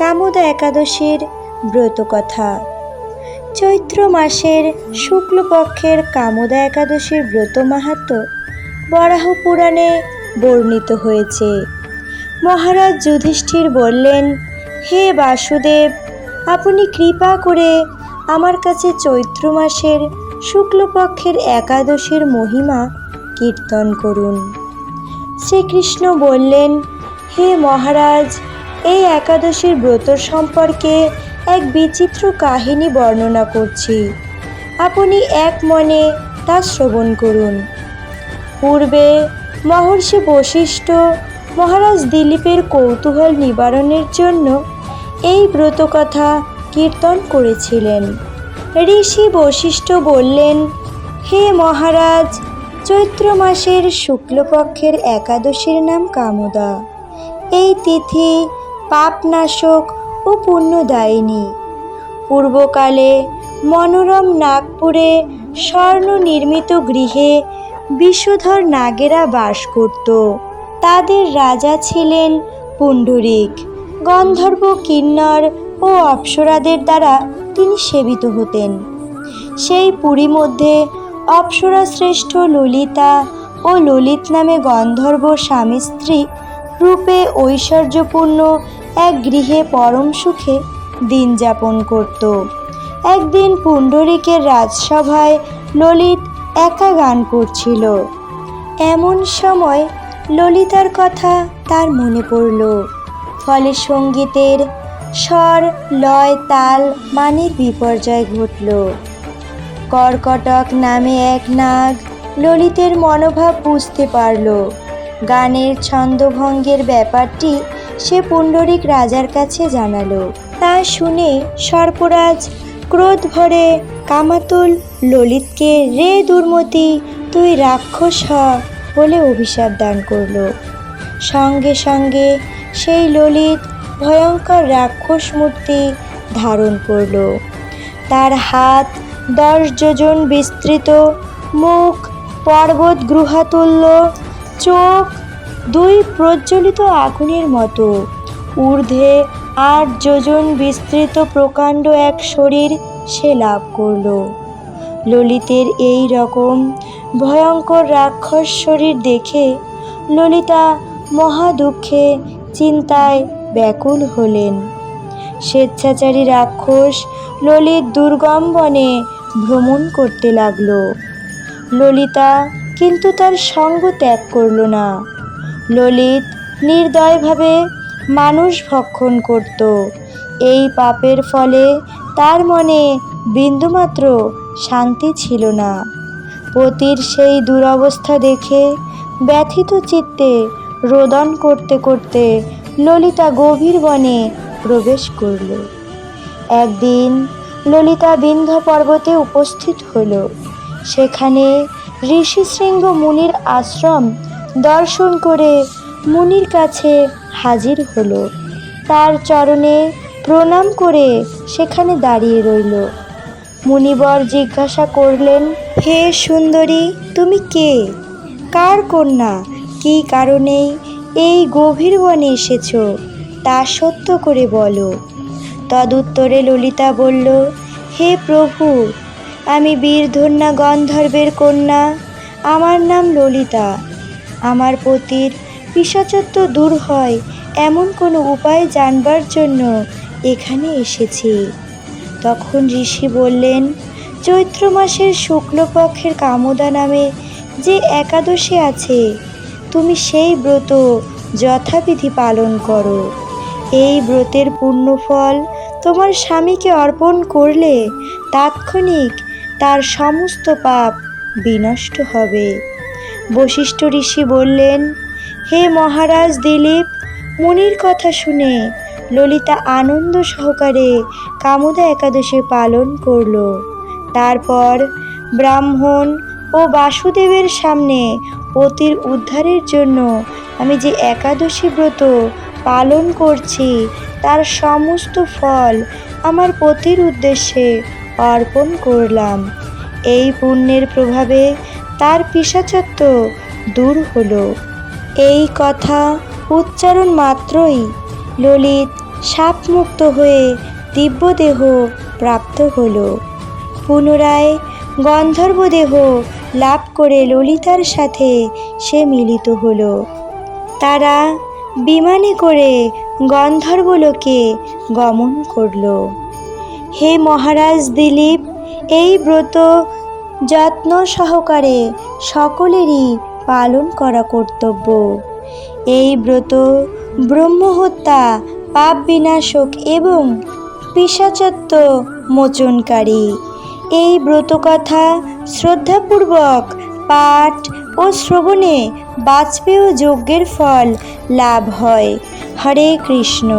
কামদা একাদশীর ব্রতকথা চৈত্র মাসের শুক্লপক্ষের কামদা একাদশীর ব্রত মাহাত্ম বরাহ পুরাণে বর্ণিত হয়েছে। মহারাজ যুধিষ্ঠির বললেন, হে বাসুদেব, আপনি কৃপা করে আমার কাছে চৈত্র মাসের শুক্লপক্ষের একাদশীর মহিমা কীর্তন করুন। শ্রীকৃষ্ণ বললেন, হে মহারাজ এই একাদশীর ব্রত সম্পর্কে এক বিচিত্র কাহিনী বর্ণনা করছি। আপনি এক মনে তা শ্রবণ করুন। পূর্বে মহর্ষি বশিষ্ঠ মহারাজ দিলীপের কৌতূহল নিবারণের জন্য এই ব্রতকথা কীর্তন করেছিলেন। ঋষি বশিষ্ঠ বললেন, হে মহারাজ, চৈত্র মাসের শুক্লপক্ষের একাদশীর নাম কামুদা। এই তিথি পাপনাশক ও পুণ্যদায়িনী। পূর্বকালে মনোরম নাগপুরে স্বর্ণ নির্মিত গৃহে বিষধর নাগেরা বাস করত। তাদের রাজা ছিলেন পুণ্ডরিক। গন্ধর্ব কিন্নর ও অপ্সরাদের দ্বারা তিনি সেবিত হতেন। সেই পুরী মধ্যে অপ্সরা শ্রেষ্ঠ ললিতা ও ললিত নামে গন্ধর্ব স্বামী স্ত্রী রূপে ঐশ্বর্যপূর্ণ এক গৃহে পরম সুখে দিন যাপন করত। একদিন পুণ্ডরিকের রাজসভায় ললিত একা গান করছিল। এমন সময় ললিতার কথা তার মনে পড়ল। ফলে সঙ্গীতের স্বর, লয়, তাল, মানের বিপর্যয় ঘটল। কর্কটক নামে এক নাগ ললিতের মনোভাব বুঝতে পারল। গানের ছন্দভঙ্গের ব্যাপারটি সে পুণ্ডরিক রাজার কাছে জানালো। তা শুনে সর্পরাজ ক্রোধ ভরে কামাতুল ললিতকে, রে দুর্মতি, তুই রাক্ষস হ বলে অভিশাপ দান করল। সঙ্গে সঙ্গে সেই ললিত ভয়ঙ্কর রাক্ষস মূর্তি ধারণ করল। তার হাত দশ যোজন বিস্তৃত, মুখ পর্বত গ্রহাতুল্য চোখ দুই প্রজ্বলিত আগুনের মতো। ঊর্ধ্বে আট যোজন বিস্তৃত প্রকাণ্ড এক শরীর সে লাভ করল। ললিতের এই রকম ভয়ঙ্কর রাক্ষস শরীর দেখে ললিতা মহা দুঃখে চিন্তায় ব্যাকুল হলেন। স্বেচ্ছাচারী রাক্ষস ললিত দুর্গম বনে ভ্রমণ করতে লাগল। ললিতা কিন্তু তার সঙ্গ ত্যাগ করল না। ললিত নির্দয়ভাবে মানুষ ভক্ষণ করত। এই পাপের ফলে তার মনে বিন্দুমাত্র শান্তি ছিল না। পতির সেই দুরবস্থা দেখে ব্যথিত চিত্তে রোদন করতে করতে ললিতা গভীর বনে প্রবেশ করল। একদিন ললিতা বিন্ধ্য পর্বতে উপস্থিত হল। সেখানে ঋষিশৃঙ্গ মুনির আশ্রম দর্শন করে মুনির কাছে হাজির হলো। তার চরণে প্রণাম করে সেখানে দাঁড়িয়ে রইল। মুনিবর জিজ্ঞাসা করলেন, হে সুন্দরী, তুমি কে? কার কন্যা? কী কারণে এই গভীর বনে এসেছ? তা সত্য করে বলো। তদুত্তরে ললিতা বলল, হে প্রভু আমি বীরধন্যা গন্ধর্বের কন্যা। আমার নাম ললিতা। আমার পতির পিসাচত্ব দূর হয় এমন কোনো উপায় জানবার জন্য এখানে এসেছি। তখন ঋষি বললেন, চৈত্র মাসের শুক্লপক্ষের কামদা নামে যে একাদশী আছে, তুমি সেই ব্রত যথাবিধি পালন করো। এই ব্রতের পুণ্যফল তোমার স্বামীকে অর্পণ করলে তাৎক্ষণিক তার সমস্ত পাপ বিনষ্ট হবে। বশিষ্ঠ ঋষি বললেন, হে মহারাজ দিলীপ, মুনির কথা শুনে ললিতা আনন্দ সহকারে কামুদা একাদশী পালন করল। তারপর ব্রাহ্মণ ও বাসুদেবের সামনে পতির উদ্ধারের জন্য আমি যে একাদশী ব্রত পালন করছি, তার সমস্ত ফল আমার পতির উদ্দেশ্যে অর্পণ করলাম। এই পুণ্যের প্রভাবে তার পিসাচত্ব দূর হলো। এই কথা উচ্চারণ মাত্রই ললিত সাপমুক্ত হয়ে দিব্যদেহ প্রাপ্ত হলো। পুনরায় গন্ধর্বদেহ লাভ করে ললিতার সাথে সে মিলিত হলো। তারা বিমানে করে গন্ধর্বলোকে গমন করল। হে মহারাজ দিলীপ, এই ব্রত যত্ন সহকারে সকলেরই পালন করা কর্তব্য। এই ব্রত, ব্রহ্মহত্যা পাপ বিনাশক এবং পিসাচত্ব মোচনকারী। এই ব্রতকথা শ্রদ্ধাপূর্বক পাঠ ও শ্রবণে বাজপেয় যজ্ঞের ফল লাভ হয়। হরে কৃষ্ণ।